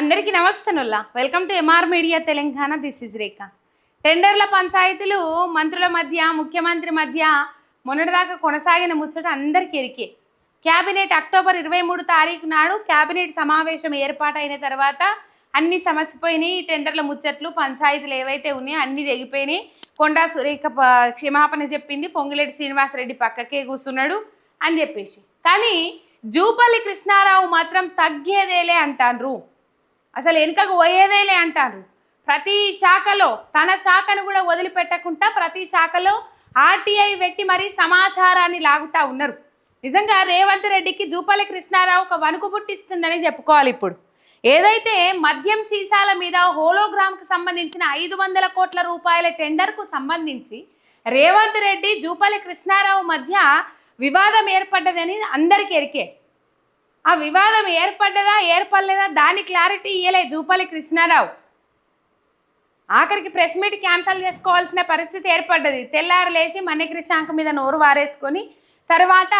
అందరికీ నమస్తనుల్లా. Welcome to MR media Telangana this is Rekha టెండర్ల పంచాయతీలు మంత్రుల మధ్య ముఖ్యమంత్రి మధ్య మొన్నటిదాకా కొనసాగిన ముచ్చట అందరికీ ఎరికే. క్యాబినెట్ అక్టోబర్ ఇరవై మూడు తారీఖు నాడు క్యాబినెట్ సమావేశం ఏర్పాటైన తర్వాత అన్ని సమసిపోయినాయి. పోయినాయి టెండర్ల ముచ్చట్లు పంచాయతీలు ఏవైతే ఉన్నాయో అన్నీ తెగిపోయినాయి. కొండా సురేఖ ప- క్షమాపణ చెప్పింది. పొంగులేటి శ్రీనివాసరెడ్డి పక్కకే కూర్చున్నాడు అని చెప్పేసి. కానీ జూపల్లి కృష్ణారావు మాత్రం తగ్గేదేలే అంటాన్రు. అసలు వెనుకకు పోయేదేలే అంటారు. ప్రతి శాఖలో తన శాఖను కూడా వదిలిపెట్టకుండా ప్రతి శాఖలో ఆర్టీఐ పెట్టి మరీ సమాచారాన్ని లాగుతా ఉన్నారు. నిజంగా రేవంత్ రెడ్డికి జూపల్లి కృష్ణారావు ఒక వణుకు పుట్టిస్తుందని చెప్పుకోవాలి ఇప్పుడు. ఏదైతే మద్యం సీసాల మీద హోలోగ్రామ్కి సంబంధించిన ఐదు వందల కోట్ల రూపాయల టెండర్కు సంబంధించి రేవంత్ రెడ్డి జూపల్లి కృష్ణారావు మధ్య వివాదం ఏర్పడ్డదని అందరికీ ఎరికే. ఆ వివాదం ఏర్పడ్డదా ఏర్పడలేదా దాని క్లారిటీ ఇయ్యలే జూపల్లి కృష్ణారావు. ఆఖరికి ప్రెస్ మీట్ క్యాన్సిల్ చేసుకోవాల్సిన పరిస్థితి ఏర్పడ్డది. తెల్లారు లేచి మణికృష్ణాంక మీద నోరు వారేసుకొని తర్వాత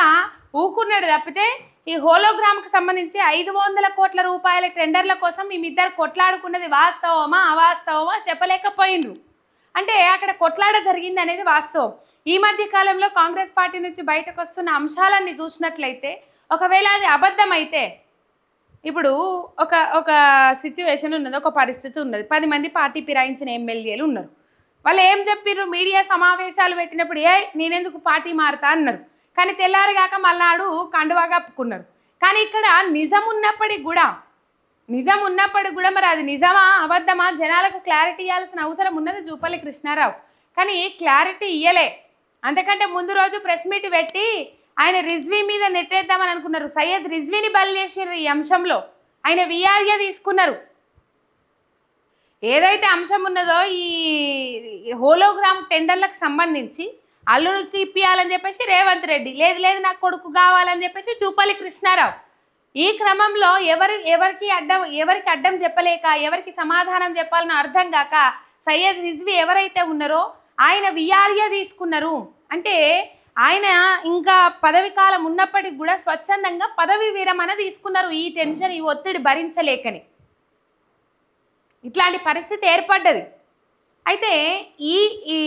ఊకున్నాడు తప్పితే ఈ హోలోగ్రామ్కి సంబంధించి ఐదు వందల కోట్ల రూపాయల టెండర్ల కోసం మేమిద్దరు కొట్లాడుకున్నది వాస్తవమా అవాస్తవమా చెప్పలేకపోయిండ్రు. అంటే అక్కడ కొట్లాడ జరిగింది అనేది వాస్తవం. ఈ మధ్య కాలంలో కాంగ్రెస్ పార్టీ నుంచి బయటకు వస్తున్న అంశాలన్నీ చూసినట్లయితే ఒకవేళ అది అబద్ధమైతే ఇప్పుడు ఒక ఒక సిచ్యువేషన్ ఉన్నది ఒక పరిస్థితి ఉన్నది. పది మంది పార్టీ పిరాయించిన ఎమ్మెల్యేలు ఉన్నారు. వాళ్ళు ఏం చెప్పిర్రు? మీడియా సమావేశాలు పెట్టినప్పుడు ఏ నేనెందుకు పార్టీ మారుతా? అన్నారు. కానీ తెల్లారిగాక మల్నాడు కండువా కప్పుకున్నారు. కానీ ఇక్కడ నిజం ఉన్నప్పటికి కూడా నిజం ఉన్నప్పటికి కూడా మరి అది నిజమా అబద్ధమా? జనాలకు క్లారిటీ ఇవ్వాల్సిన అవసరం ఉన్నది జూపల్లి కృష్ణారావు. కానీ క్లారిటీ ఇయ్యలే. అంతకంటే ముందు రోజు ప్రెస్ మీట్ పెట్టి ఆయన రిజ్వీ మీద నెట్టేద్దామని అనుకున్నారు. సయ్యద్ రిజ్వీని బలి చేసారు ఈ అంశంలో. ఆయన విఆర్ఏ తీసుకున్నారు. ఏదైతే అంశం ఉన్నదో ఈ హోలోగ్రామ్ టెండర్లకు సంబంధించి అల్లుడికి ఇప్పియాలని చెప్పేసి రేవంత్ రెడ్డి లేదు లేదు నాకు కొడుకు కావాలని చెప్పేసి చూపల్లి కృష్ణారావు. ఈ క్రమంలో ఎవరు ఎవరికి అడ్డం ఎవరికి అడ్డం చెప్పలేక ఎవరికి సమాధానం చెప్పాలని అర్థం కాక సయ్యద్ రిజ్వీ ఎవరైతే ఉన్నారో ఆయన విఆర్ఏ తీసుకున్నారు. అంటే ఆయన ఇంకా పదవి కాలం ఉన్నప్పటికి కూడా స్వచ్ఛందంగా పదవి విరమణ తీసుకున్నారు. ఈ టెన్షన్ ఈ ఒత్తిడి భరించలేకని. ఇట్లాంటి పరిస్థితి ఏర్పడ్డది. అయితే ఈ ఈ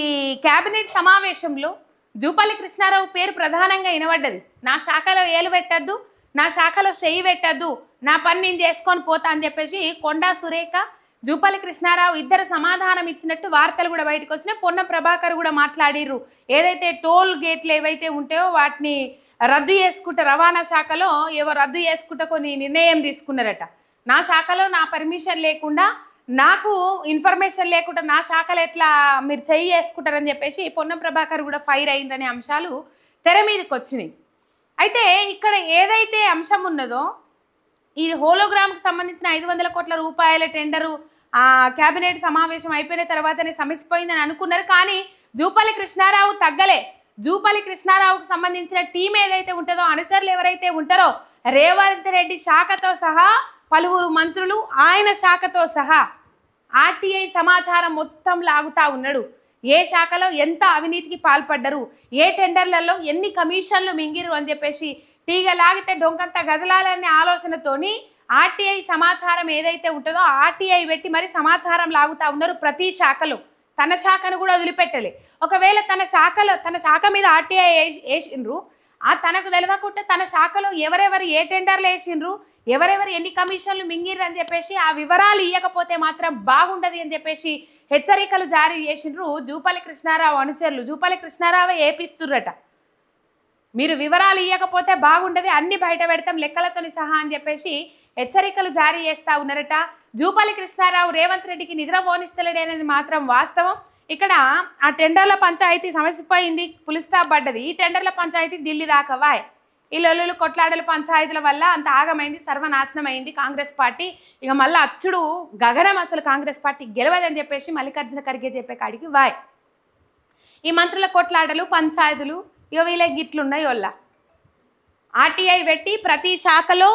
కేబినెట్ సమావేశంలో జూపల్లి కృష్ణారావు పేరు ప్రధానంగా వినబడ్డది. నా శాఖలో ఏలు పెట్టద్దు నా శాఖలో చెయ్యి పెట్టద్దు నా పని నేను చేసుకొని పోతా అని చెప్పేసి కొండా సురేఖ జూపల్లి కృష్ణారావు ఇద్దరు సమాధానం ఇచ్చినట్టు వార్తలు కూడా బయటకు వచ్చినాయి. పొన్న ప్రభాకర్ కూడా మాట్లాడిర్రు. ఏదైతే టోల్ గేట్లు ఏవైతే ఉంటాయో వాటిని రద్దు చేసుకుంటే రవాణా శాఖలో ఏవో రద్దు చేసుకుంటే కొన్ని నిర్ణయం తీసుకున్నారట. నా శాఖలో నా పర్మిషన్ లేకుండా నాకు ఇన్ఫర్మేషన్ లేకుండా నా శాఖలు ఎట్లా మీరు చెయ్యి చేసుకుంటారని చెప్పేసి పొన్నం ప్రభాకర్ కూడా ఫైర్ అయిందనే అంశాలు తెర మీదకి వచ్చినాయి. అయితే ఇక్కడ ఏదైతే అంశం ఉన్నదో ఈ హోలోగ్రామ్కి సంబంధించిన ఐదు వందల కోట్ల రూపాయల టెండరు ఆ, క్యాబినెట్ సమావేశం అయిపోయిన తర్వాతనే సమసిపోయిందని అనుకున్నారు కానీ జూపల్లి కృష్ణారావు తగ్గలే. జూపల్లి కృష్ణారావుకు సంబంధించిన టీం ఏదైతే ఉంటుందో అనుచరులు ఎవరైతే ఉంటారో రేవంత్ రెడ్డి శాఖతో సహా పలువురు మంత్రులు ఆయన శాఖతో సహా ఆర్టీఐ సమాచారం మొత్తం లాగుతా ఉన్నాడు. ఏ శాఖలో ఎంత అవినీతికి పాల్పడ్డరు ఏ టెండర్లలో ఎన్ని కమిషన్లు మింగిరు అని చెప్పేసి తీగ లాగితే డొంకంత గదలాలనే ఆలోచనతోని ఆర్టీఐ సమాచారం ఏదైతే ఉంటుందో ఆర్టీఐ పెట్టి మరి సమాచారం లాగుతూ ఉన్నారు ప్రతి శాఖలో. తన శాఖను కూడా వదిలిపెట్టలే. ఒకవేళ తన శాఖలో తన శాఖ మీద ఆర్టీఐ వేసిండ్రు ఆ తనకు తెలియకుండా తన శాఖలో ఎవరెవరు ఏ టెండర్లు వేసిండ్రు ఎవరెవరు ఎన్ని కమిషన్లు మింగిర్రు అని చెప్పేసి ఆ వివరాలు ఇవ్వకపోతే మాత్రం బాగుండదు అని చెప్పేసి హెచ్చరికలు జారీ చేసిండ్రు జూపల్లి కృష్ణారావు అనుచరులు. జూపల్లి కృష్ణారావు ఏపిస్తుర్రట. మీరు వివరాలు ఇవ్వకపోతే బాగుండదు అన్ని బయట పెడతాం లెక్కలతోని సహా అని చెప్పేసి హెచ్చరికలు జారీ చేస్తా ఉన్నారట. జూపల్లి కృష్ణారావు రేవంత్ రెడ్డికి నిద్ర పోనిస్తలేడనేది మాత్రం వాస్తవం. ఇక్కడ ఆ టెండర్ల పంచాయతీ సమసిపోయింది పులి పడ్డది. ఈ టెండర్ల పంచాయతీ ఢిల్లీ దాకా వాయ్. ఈ లొల్లులు కొట్లాడల పంచాయతీల వల్ల అంత ఆగమైంది సర్వనాశనం అయింది కాంగ్రెస్ పార్టీ. ఇక మళ్ళీ అచ్చుడు గగనం అసలు కాంగ్రెస్ పార్టీ గెలవదని చెప్పేసి మల్లికార్జున ఖర్గే చెప్పే కాడికి వాయ్. ఈ మంత్రుల కొట్లాడలు పంచాయతీలు ఇక వీళ్ళకి గిట్లున్నాయి వాళ్ళ ఆర్టీఐ పెట్టి ప్రతి శాఖలో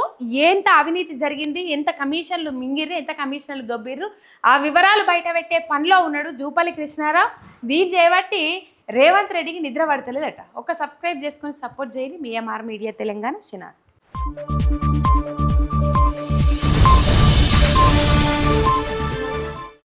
ఎంత అవినీతి జరిగింది ఎంత కమిషన్లు మింగిర్రు ఎంత కమిషన్లు దొబ్బిర్రు ఆ వివరాలు బయట పెట్టే పనిలో ఉన్నాడు జూపల్లి కృష్ణారావు. దీని చేయబట్టి రేవంత్ రెడ్డికి నిద్ర పడతలేదట. ఒక సబ్స్క్రైబ్ చేసుకొని సపోర్ట్ చేయండి. మీఎంఆర్ మీడియా తెలంగాణ శనాథ్